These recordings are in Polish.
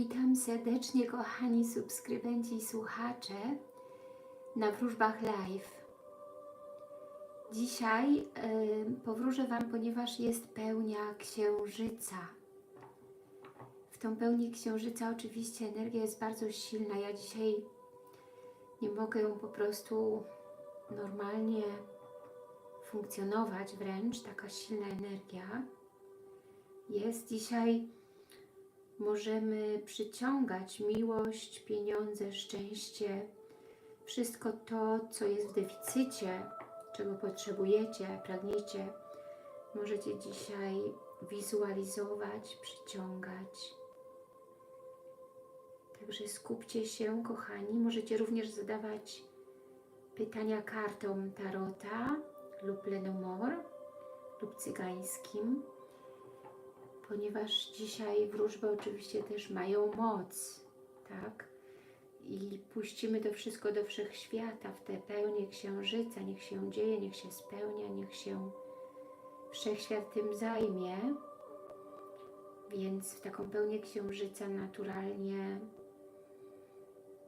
Witam serdecznie kochani subskrybenci i słuchacze na wróżbach live. Dzisiaj y, powróżę Wam, ponieważ jest pełnia księżyca. W tą pełnię księżyca oczywiście energia jest bardzo silna. Ja dzisiaj nie mogę ją po prostu normalnie funkcjonować wręcz, taka silna energia. Jest dzisiaj możemy przyciągać miłość, pieniądze, szczęście, wszystko to, co jest w deficycie, czego potrzebujecie, pragniecie, możecie dzisiaj wizualizować, przyciągać. Także skupcie się, kochani. Możecie również zadawać pytania kartom Tarota lub Lenomor lub cygańskim ponieważ dzisiaj wróżby oczywiście też mają moc, tak? I puścimy to wszystko do wszechświata, w te pełnię księżyca, niech się dzieje, niech się spełnia, niech się wszechświat tym zajmie. Więc w taką pełnię księżyca naturalnie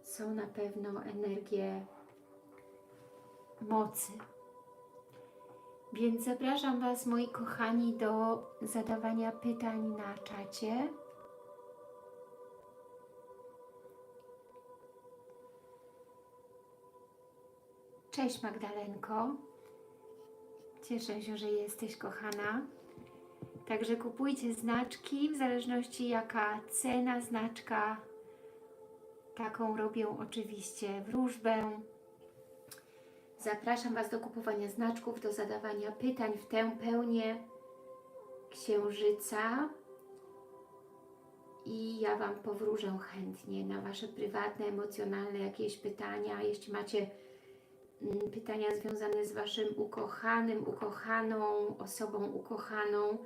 są na pewno energie mocy, więc zapraszam Was, moi kochani, do zadawania pytań na czacie. Cześć Magdalenko. Cieszę się, że jesteś kochana. Także kupujcie znaczki, w zależności jaka cena znaczka, taką robią oczywiście wróżbę. Zapraszam Was do kupowania znaczków, do zadawania pytań w tę pełnię księżyca i ja Wam powróżę chętnie na Wasze prywatne, emocjonalne jakieś pytania. Jeśli macie mm, pytania związane z Waszym ukochanym, ukochaną, osobą ukochaną,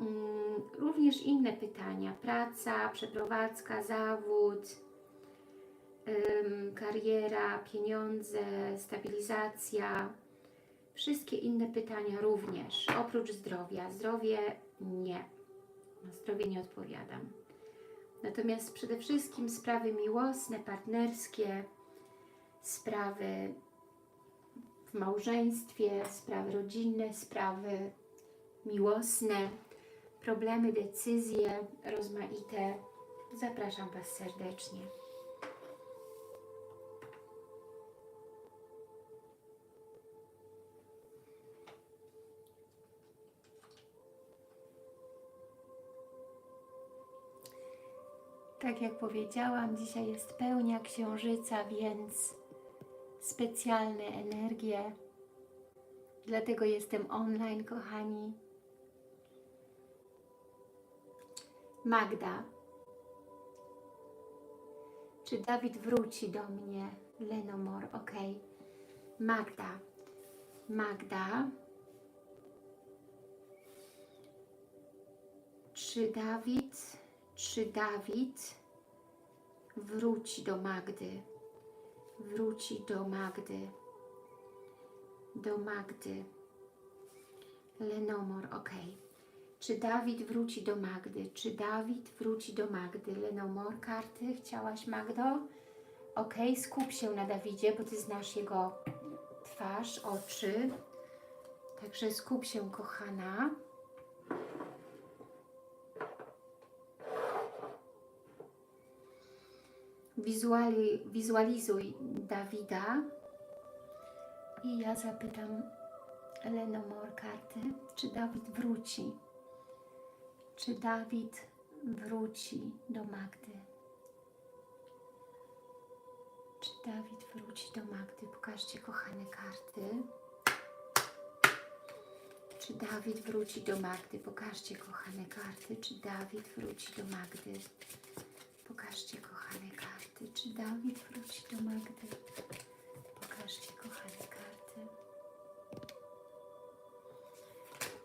mm, również inne pytania, praca, przeprowadzka, zawód, kariera, pieniądze, stabilizacja, wszystkie inne pytania również, oprócz zdrowia. Zdrowie nie, na zdrowie nie odpowiadam. Natomiast przede wszystkim sprawy miłosne, partnerskie, sprawy w małżeństwie, sprawy rodzinne, sprawy miłosne, problemy, decyzje rozmaite. Zapraszam Was serdecznie. Tak jak powiedziałam, dzisiaj jest pełnia księżyca, więc specjalne energie. Dlatego jestem online, kochani. Magda. Czy Dawid wróci do mnie? Lenomor, ok. Magda. Magda. Czy Dawid czy Dawid wróci do Magdy. Wróci do Magdy. Do Magdy. Lenomor, ok. Czy Dawid wróci do Magdy? Czy Dawid wróci do Magdy? Lenomor, karty chciałaś, Magdo? Ok, skup się na Dawidzie, bo Ty znasz jego twarz, oczy. Także skup się, kochana. Wizuali, wizualizuj Dawida i ja zapytam Lenomor karty, czy Dawid wróci. Czy Dawid wróci do Magdy? Czy Dawid wróci do Magdy? Pokażcie kochane karty. Czy Dawid wróci do Magdy? Pokażcie kochane karty. Czy Dawid wróci do Magdy? Pokażcie kochane. Czy Dawid wróci do Magdy? Pokażcie kochane karty.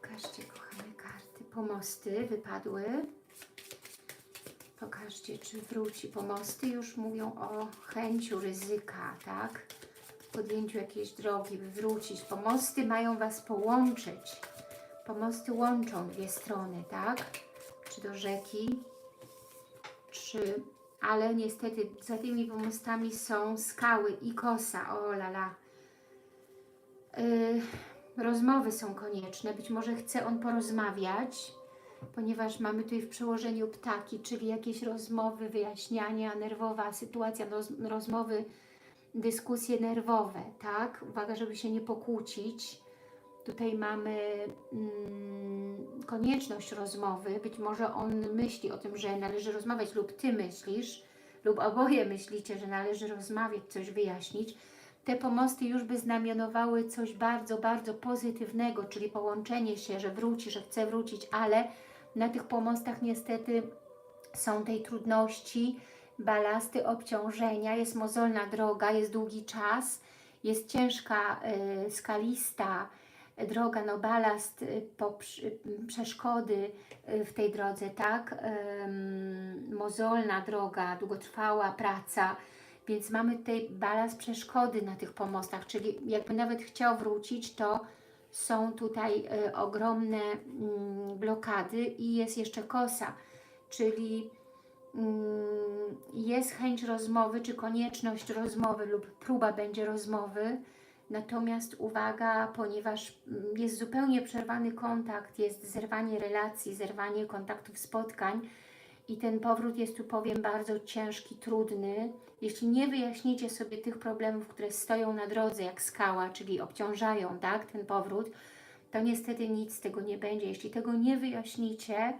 Pokażcie kochane karty. Pomosty wypadły. Pokażcie, czy wróci. Pomosty już mówią o chęciu ryzyka, tak? Podjęciu jakiejś drogi, by wrócić. Pomosty mają Was połączyć. Pomosty łączą dwie strony, tak? Czy do rzeki, trzy, ale niestety za tymi pomostami są skały i kosa, o lala. Yy, rozmowy są konieczne, być może chce on porozmawiać, ponieważ mamy tutaj w przełożeniu ptaki, czyli jakieś rozmowy, wyjaśniania, nerwowa sytuacja, roz, rozmowy, dyskusje nerwowe, tak? Uwaga, żeby się nie pokłócić. Tutaj mamy mm, konieczność rozmowy. Być może on myśli o tym, że należy rozmawiać, lub Ty myślisz, lub oboje myślicie, że należy rozmawiać, coś wyjaśnić. Te pomosty już by znamionowały coś bardzo, bardzo pozytywnego, czyli połączenie się, że wróci, że chce wrócić, ale na tych pomostach niestety są tej trudności, balasty, obciążenia, jest mozolna droga, jest długi czas, jest ciężka, y, skalista droga, no balast, y, po, przeszkody y, w tej drodze, tak? Mozolna droga, długotrwała praca, więc mamy tutaj balast przeszkody na tych pomostach, czyli jakby nawet chciał wrócić, to są tutaj y, ogromne mm, blokady i jest jeszcze kosa, czyli mm, jest chęć rozmowy, czy konieczność rozmowy lub próba będzie rozmowy, natomiast uwaga, ponieważ mm, jest zupełnie przerwany kontakt, jest zerwanie relacji, zerwanie kontaktów, spotkań i ten powrót jest tu, powiem, bardzo ciężki, trudny. Jeśli nie wyjaśnicie sobie tych problemów, które stoją na drodze, jak skała, czyli obciążają tak, ten powrót, to niestety nic z tego nie będzie. Jeśli tego nie wyjaśnicie,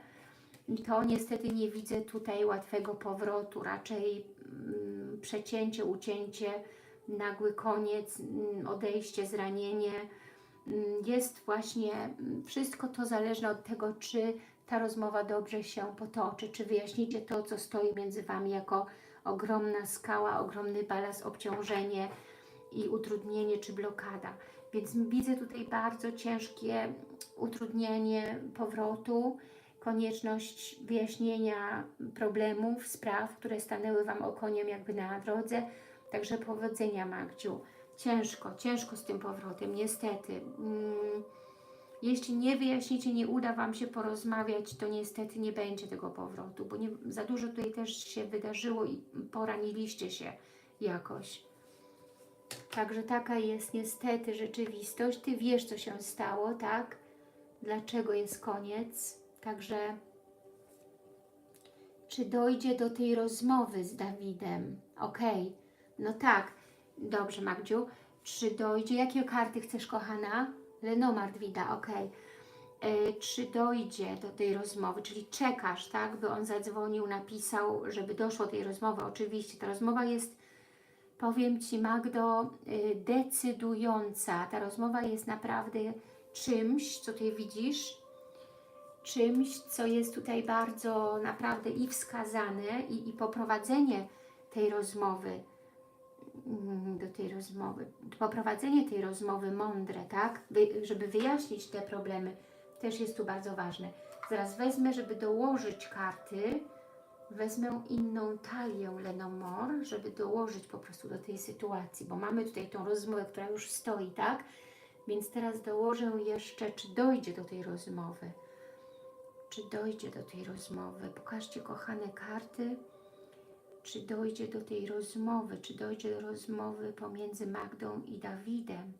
to niestety nie widzę tutaj łatwego powrotu, raczej mm, przecięcie, ucięcie, nagły koniec, mm, odejście, zranienie. Mm, Jest właśnie, mm, wszystko to zależne od tego, czy ta rozmowa dobrze się potoczy, czy wyjaśnicie to, co stoi między Wami jako ogromna skała, ogromny balast, obciążenie i utrudnienie, czy blokada. Więc widzę tutaj bardzo ciężkie utrudnienie powrotu, konieczność wyjaśnienia problemów, spraw, które stanęły Wam okoniem jakby na drodze. Także powodzenia Magdziu. Ciężko, ciężko z tym powrotem, niestety. Mm, Jeśli nie wyjaśnicie, nie uda Wam się porozmawiać, to niestety nie będzie tego powrotu, bo nie, za dużo tutaj też się wydarzyło i poraniliście się jakoś. Także taka jest niestety rzeczywistość. Ty wiesz, co się stało, tak? Dlaczego jest koniec. Także czy dojdzie do tej rozmowy z Dawidem? Okej, no tak. Dobrze, Magdziu. Czy dojdzie? Jakie karty chcesz, kochana? Lenomard Wida, okej. E, Czy dojdzie do tej rozmowy? Czyli czekasz, tak? By on zadzwonił, napisał, żeby doszło do tej rozmowy. Oczywiście, ta rozmowa jest powiem Ci Magdo, y, decydująca. Ta rozmowa jest naprawdę czymś, co Ty widzisz, czymś, co jest tutaj bardzo naprawdę i wskazane, i, i poprowadzenie tej rozmowy do tej rozmowy, poprowadzenie tej rozmowy mądre, tak, Wy, żeby wyjaśnić te problemy, też jest tu bardzo ważne. Zaraz wezmę, żeby dołożyć karty, wezmę inną talię Lenomore, żeby dołożyć po prostu do tej sytuacji, bo mamy tutaj tą rozmowę, która już stoi, tak? Więc teraz dołożę jeszcze, czy dojdzie do tej rozmowy. Czy dojdzie do tej rozmowy? Pokażcie, kochane karty, czy dojdzie do tej rozmowy, czy dojdzie do rozmowy pomiędzy Magdą i Dawidem.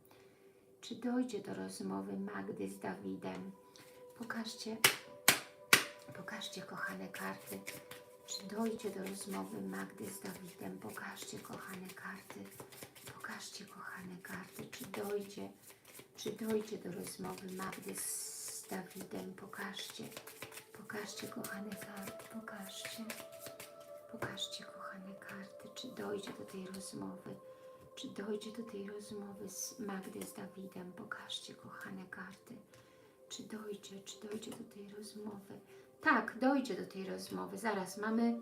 Czy dojdzie do rozmowy Magdy z Dawidem? Pokażcie, pokażcie, kochane karty. Czy dojdzie do rozmowy Magdy z Dawidem? Pokażcie, kochane karty. Pokażcie, kochane karty. Czy dojdzie, czy dojdzie do rozmowy Magdy z Dawidem? Pokażcie. Pokażcie, kochane karty. Pokażcie. Pokażcie, kochane karty. Czy dojdzie do tej rozmowy? Czy dojdzie do tej rozmowy z Magdy z Dawidem? Pokażcie, kochane karty. Czy dojdzie, czy dojdzie do tej rozmowy? Tak, dojdzie do tej rozmowy. Zaraz mamy.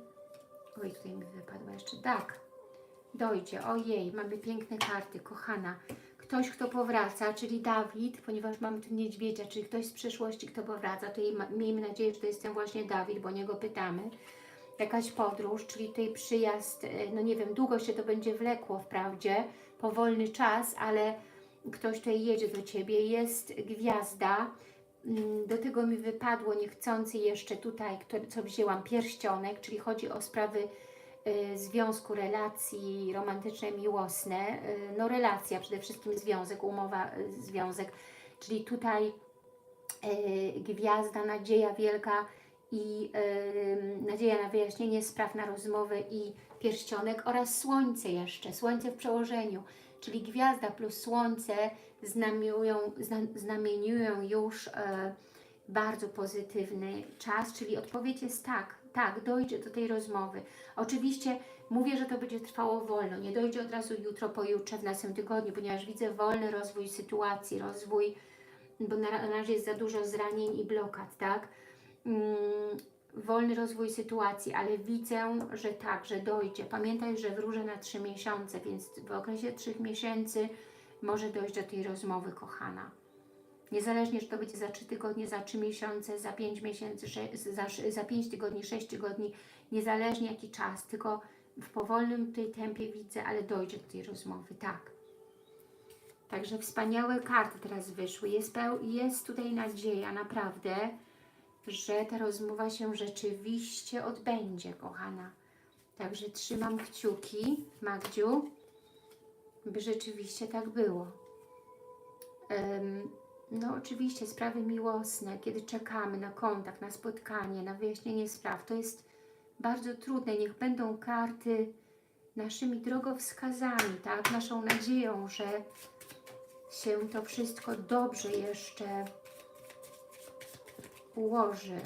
Oj, tutaj mi wypadła jeszcze. Tak, dojdzie. Ojej, mamy piękne karty, kochana. Ktoś, kto powraca, czyli Dawid, ponieważ mamy tu niedźwiedzia, czyli ktoś z przyszłości, kto powraca, to ma- miejmy nadzieję, że to jest ten właśnie Dawid, bo niego pytamy. Jakaś podróż, czyli tutaj przyjazd, e, no nie wiem, długo się to będzie wlekło wprawdzie, powolny czas, ale ktoś tutaj jedzie do Ciebie, jest gwiazda, Mm, Do tego mi wypadło niechcący jeszcze tutaj, co wzięłam, pierścionek, czyli chodzi o sprawy y, związku, relacji romantyczne, miłosne. Y, no relacja, przede wszystkim związek, umowa, y, związek, czyli tutaj y, gwiazda, nadzieja wielka i y, nadzieja na wyjaśnienie spraw, na rozmowę i pierścionek oraz słońce jeszcze, słońce w przełożeniu, czyli gwiazda plus słońce znamiują, zna, znamieniują już e, bardzo pozytywny czas, czyli odpowiedź jest tak, tak, dojdzie do tej rozmowy. Oczywiście mówię, że to będzie trwało wolno, nie dojdzie od razu jutro, pojutrze, w następnym tygodniu, ponieważ widzę wolny rozwój sytuacji, rozwój, bo na, na razie jest za dużo zranień i blokad, tak? Mm, wolny rozwój sytuacji, ale widzę, że tak, że dojdzie. Pamiętaj, że wróżę na trzy miesiące, więc w okresie trzech miesięcy może dojść do tej rozmowy, kochana. Niezależnie, czy to będzie za 3 tygodnie, za 3 miesiące, za 5 miesięcy, za, za 5 tygodni, 6 tygodni, niezależnie jaki czas, tylko w powolnym tej tempie widzę, ale dojdzie do tej rozmowy, tak. Także wspaniałe karty teraz wyszły. Jest, jest tutaj nadzieja, naprawdę, że ta rozmowa się rzeczywiście odbędzie, kochana. Także trzymam kciuki, Magdziu, by rzeczywiście tak było. Em, no oczywiście sprawy miłosne, kiedy czekamy na kontakt, na spotkanie, na wyjaśnienie spraw, to jest bardzo trudne. Niech będą karty naszymi drogowskazami, tak? Naszą nadzieją, że się to wszystko dobrze jeszcze ułoży.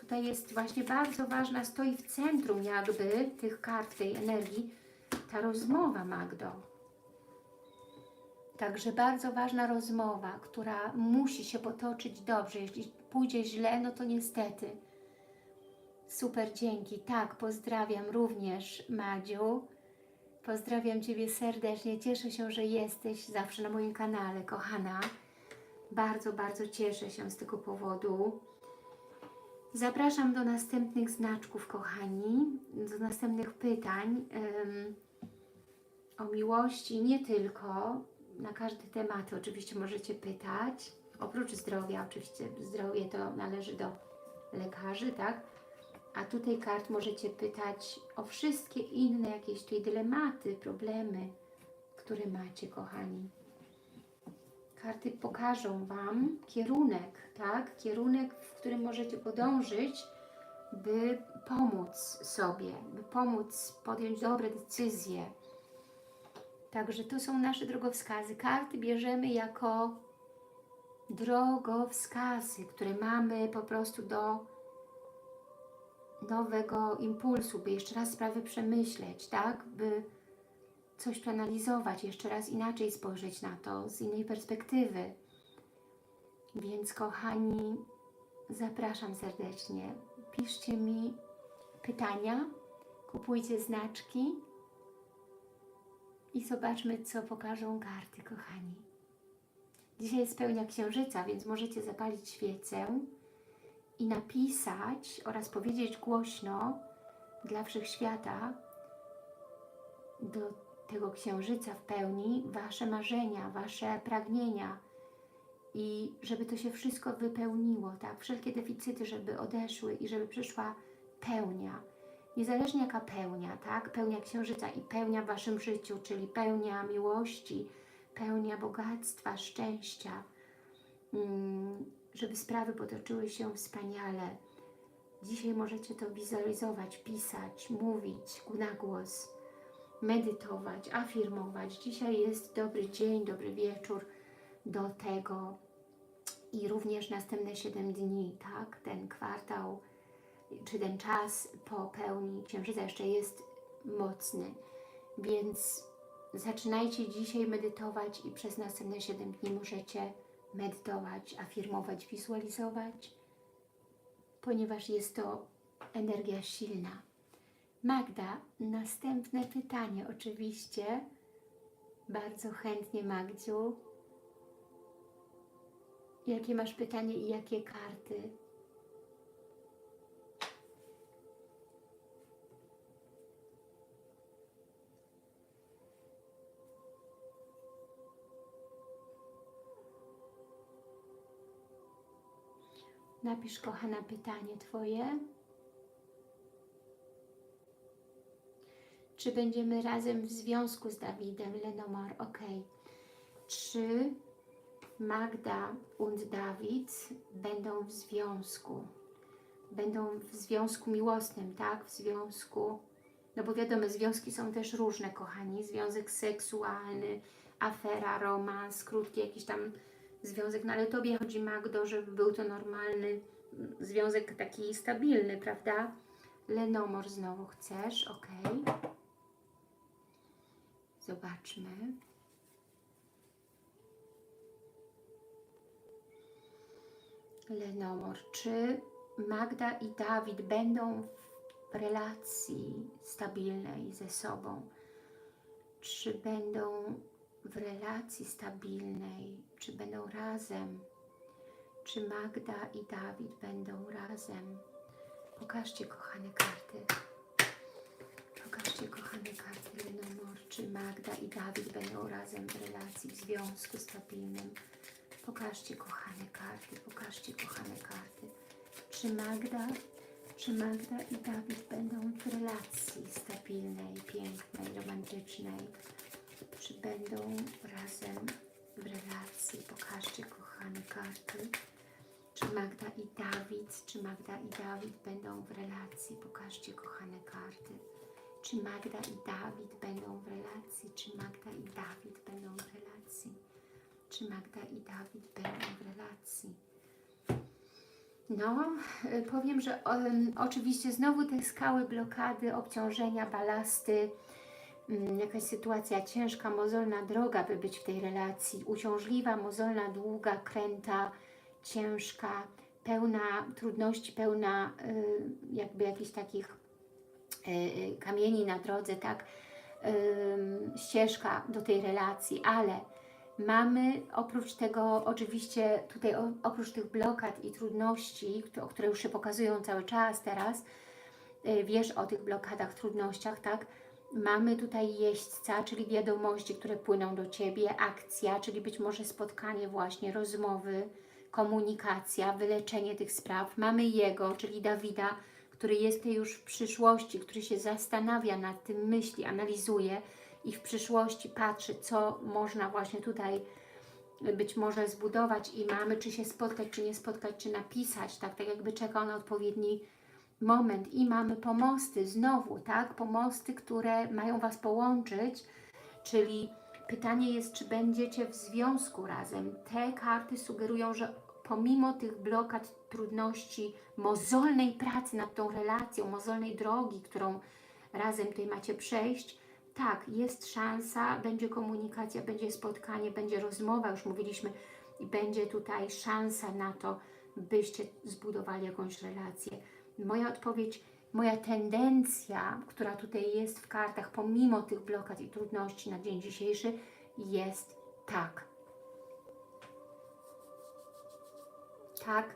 Tutaj jest właśnie bardzo ważna, stoi w centrum jakby tych kart, tej energii, ta rozmowa, Magdo. Także bardzo ważna rozmowa, która musi się potoczyć dobrze. Jeśli pójdzie źle, no to niestety. Super, dzięki. Tak, pozdrawiam również Madziu. Pozdrawiam Ciebie serdecznie. Cieszę się, że jesteś zawsze na moim kanale, kochana. Bardzo, bardzo cieszę się z tego powodu. Zapraszam do następnych znaczków, kochani, do następnych pytań em, o miłości, nie tylko, na każde tematy oczywiście możecie pytać. Oprócz zdrowia, oczywiście zdrowie to należy do lekarzy, tak? A tutaj kart możecie pytać o wszystkie inne jakieś tutaj dylematy, problemy, które macie, kochani. Karty pokażą Wam kierunek, tak? Kierunek, w którym możecie podążyć, by pomóc sobie, by pomóc podjąć dobre decyzje. Także to są nasze drogowskazy. Karty bierzemy jako drogowskazy, które mamy po prostu do nowego impulsu, by jeszcze raz sprawy przemyśleć, tak? By coś przeanalizować, jeszcze raz inaczej spojrzeć na to, z innej perspektywy. Więc kochani, zapraszam serdecznie. Piszcie mi pytania, kupujcie znaczki i zobaczmy, co pokażą karty, kochani. Dzisiaj jest pełnia księżyca, więc możecie zapalić świecę i napisać oraz powiedzieć głośno dla wszechświata do tego księżyca w pełni Wasze marzenia, Wasze pragnienia i żeby to się wszystko wypełniło, tak? Wszelkie deficyty, żeby odeszły i żeby przyszła pełnia. Niezależnie jaka pełnia, tak? Pełnia księżyca i pełnia w Waszym życiu, czyli pełnia miłości, pełnia bogactwa, szczęścia, mm, żeby sprawy potoczyły się wspaniale. Dzisiaj możecie to wizualizować, pisać, mówić na głos, medytować, afirmować. Dzisiaj jest dobry dzień, dobry wieczór do tego i również następne 7 dni, tak? Ten kwartał, czy ten czas po pełni księżyca jeszcze jest mocny, więc zaczynajcie dzisiaj medytować i przez następne 7 dni możecie medytować, afirmować, wizualizować, ponieważ jest to energia silna. Magda, następne pytanie oczywiście. Bardzo chętnie Magdziu. Jakie masz pytanie i jakie karty? Napisz, kochana, pytanie Twoje. Czy będziemy razem w związku z Dawidem Lenomar? Ok. Czy Magda und Dawid będą w związku? Będą w związku miłosnym, tak? W związku, no bo wiadomo, związki są też różne, kochani. Związek seksualny, afera, romans, krótki jakiś tam związek, no ale Tobie chodzi, Magdo, żeby był to normalny związek taki stabilny, prawda? Lenomor znowu chcesz, ok. Zobaczmy. Lenomor, czy Magda i Dawid będą w relacji stabilnej ze sobą? Czy będą w relacji stabilnej? Czy będą razem? Czy Magda i Dawid będą razem? Pokażcie, kochane karty. Pokażcie, kochane karty Lenomor, czy Magda i Dawid będą razem w relacji, w związku stabilnym. Pokażcie, kochane karty, pokażcie, kochane karty. Czy Magda, czy Magda i Dawid będą w relacji stabilnej, pięknej, romantycznej? Czy będą razem w relacji? Pokażcie, kochane karty. Czy Magda i Dawid, czy Magda i Dawid będą w relacji? Pokażcie, kochane karty. Czy Magda i Dawid będą w relacji? Czy Magda i Dawid będą w relacji? Czy Magda i Dawid będą w relacji? No, y, powiem, że em, oczywiście znowu te skały, blokady, obciążenia, balasty, jakaś sytuacja ciężka, mozolna droga, by być w tej relacji, uciążliwa, mozolna, długa, kręta, ciężka, pełna trudności, pełna y, jakby jakichś takich kamieni na drodze, tak, ścieżka do tej relacji, ale mamy oprócz tego oczywiście tutaj oprócz tych blokad i trudności, które już się pokazują cały czas teraz, y, wiesz o tych blokadach, trudnościach, tak? Mamy tutaj jeźdźca, czyli wiadomości, które płyną do Ciebie, akcja, czyli być może spotkanie właśnie, rozmowy, komunikacja, wyleczenie tych spraw. Mamy Jego, czyli Dawida, który jest już w przyszłości, który się zastanawia nad tym, myśli, analizuje i w przyszłości patrzy, co można właśnie tutaj być może zbudować i mamy, czy się spotkać, czy nie spotkać, czy napisać, tak, tak jakby czekał na odpowiedni moment i mamy pomosty znowu, tak, pomosty, które mają Was połączyć, czyli pytanie jest, czy będziecie w związku razem. Te karty sugerują, że pomimo tych blokad, trudności, mozolnej pracy nad tą relacją, mozolnej drogi, którą razem tutaj macie przejść, tak, jest szansa, będzie komunikacja, będzie spotkanie, będzie rozmowa, już mówiliśmy, i będzie tutaj szansa na to, byście zbudowali jakąś relację. Moja odpowiedź, moja tendencja, która tutaj jest w kartach, pomimo tych blokad i trudności na dzień dzisiejszy, jest tak. Tak,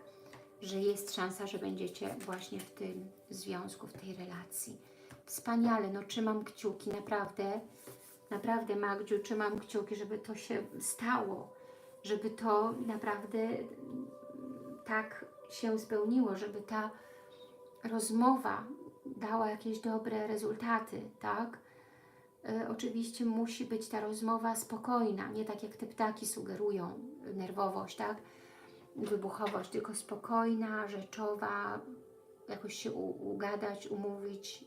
że jest szansa, że będziecie właśnie w tym związku, w tej relacji. Wspaniale, no trzymam kciuki, naprawdę, naprawdę Magdziu, trzymam kciuki, żeby to się stało, żeby to naprawdę tak się spełniło, żeby ta rozmowa dała jakieś dobre rezultaty, tak? E, oczywiście musi być ta rozmowa spokojna, nie tak jak te ptaki sugerują, nerwowość, tak? Wybuchowość, tylko spokojna, rzeczowa, jakoś się ugadać, umówić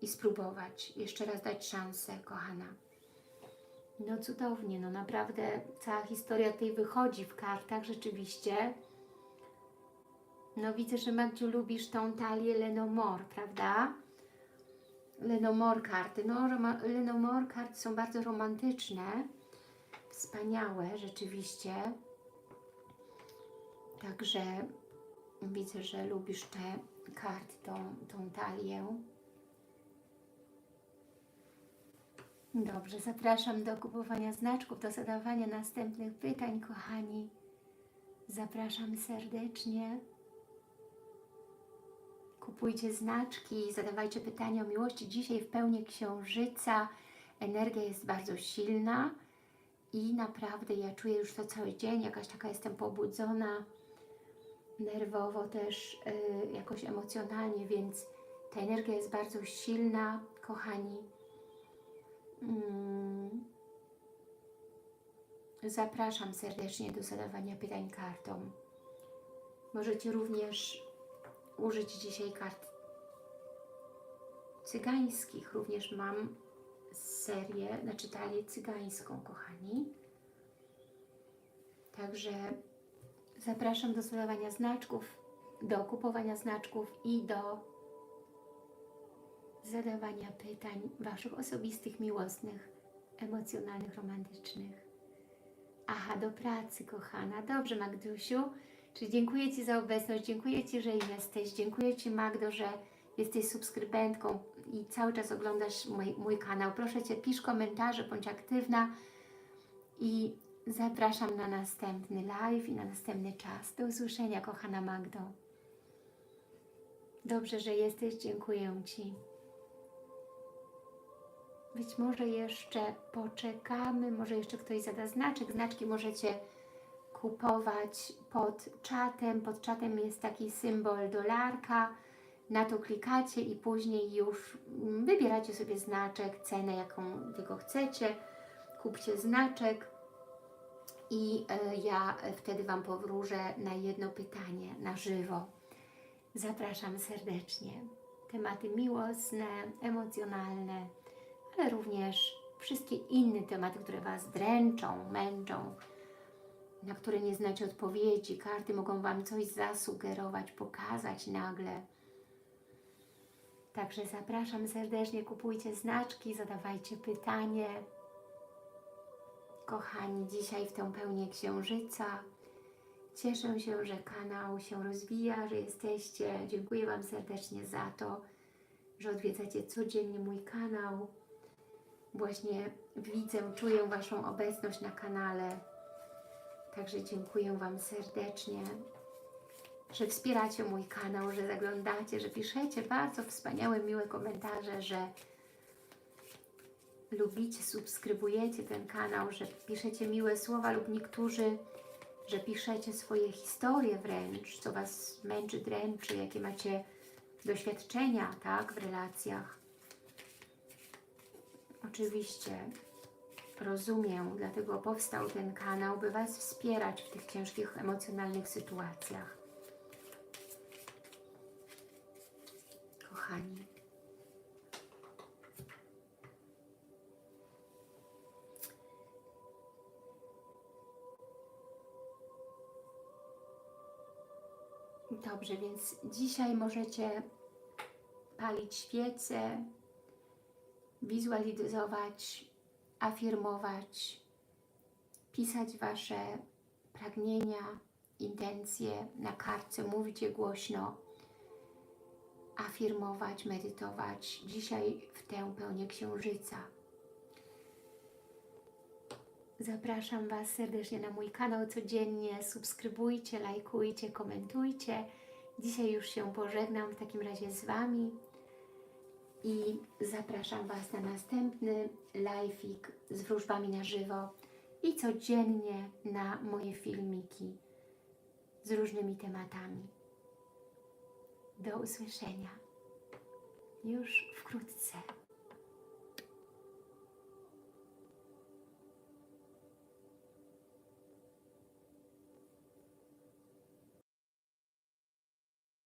i spróbować. Jeszcze raz dać szansę, kochana. No cudownie, no naprawdę cała historia tutaj wychodzi w kartach rzeczywiście. No widzę, że Magdziu lubisz tą talię Lenomor, prawda? Lenomor karty. No Lenomor karty są bardzo romantyczne, wspaniałe rzeczywiście. Także widzę, że lubisz te karty, tą, tą talię. Dobrze, zapraszam do kupowania znaczków, do zadawania następnych pytań, kochani. Zapraszam serdecznie. Kupujcie znaczki, zadawajcie pytania o miłości. Dzisiaj w pełni księżyca energia jest bardzo silna i naprawdę ja czuję już to cały dzień, jakaś taka jestem pobudzona. Nerwowo też y, jakoś emocjonalnie, więc ta energia jest bardzo silna, kochani. Mm. Zapraszam serdecznie do zadawania pytań kartom. Możecie również użyć dzisiaj kart cygańskich. Również mam serię, znaczy talię cygańską, kochani. Także zapraszam do zadawania znaczków, do kupowania znaczków i do zadawania pytań Waszych osobistych, miłosnych, emocjonalnych, romantycznych. Aha, do pracy, kochana. Dobrze, Magdusiu. Czyli dziękuję Ci za obecność, dziękuję Ci, że jesteś, dziękuję Ci, Magdo, że jesteś subskrybentką i cały czas oglądasz mój, mój kanał. Proszę Cię, pisz komentarze, bądź aktywna i zapraszam na następny live i na następny czas. Do usłyszenia, kochana Magdo. Dobrze, że jesteś, dziękuję Ci. Być może jeszcze poczekamy, może jeszcze ktoś zada znaczek. Znaczki możecie kupować pod czatem. Pod czatem jest taki symbol dolarka. Na to klikacie i później już wybieracie sobie znaczek, cenę jaką Wy go chcecie. Kupcie znaczek i e, ja wtedy Wam powróżę na jedno pytanie na żywo. Zapraszam serdecznie. Tematy miłosne, emocjonalne, ale również wszystkie inne tematy, które Was dręczą, męczą, na które nie znacie odpowiedzi. Karty mogą Wam coś zasugerować, pokazać nagle. Także zapraszam serdecznie, kupujcie znaczki, zadawajcie pytanie. Kochani, dzisiaj w tę pełnię księżyca. Cieszę się, że kanał się rozwija, że jesteście. Dziękuję Wam serdecznie za to, że odwiedzacie codziennie mój kanał. Właśnie widzę, czuję Waszą obecność na kanale. Także dziękuję Wam serdecznie, że wspieracie mój kanał, że zaglądacie, że piszecie bardzo wspaniałe, miłe komentarze, że lubicie, subskrybujecie ten kanał, że piszecie miłe słowa lub niektórzy, że piszecie swoje historie wręcz, co Was męczy, dręczy, jakie macie doświadczenia, tak, w relacjach. Oczywiście rozumiem, dlatego powstał ten kanał, by Was wspierać w tych ciężkich emocjonalnych sytuacjach. Kochani. Dobrze, więc dzisiaj możecie palić świece, wizualizować, afirmować, pisać Wasze pragnienia, intencje na kartce, mówić je głośno, afirmować, medytować dzisiaj w tę pełnię księżyca. Zapraszam Was serdecznie na mój kanał codziennie. Subskrybujcie, lajkujcie, komentujcie. Dzisiaj już się pożegnam w takim razie z Wami i zapraszam Was na następny live'ik z wróżbami na żywo i codziennie na moje filmiki z różnymi tematami. Do usłyszenia już wkrótce.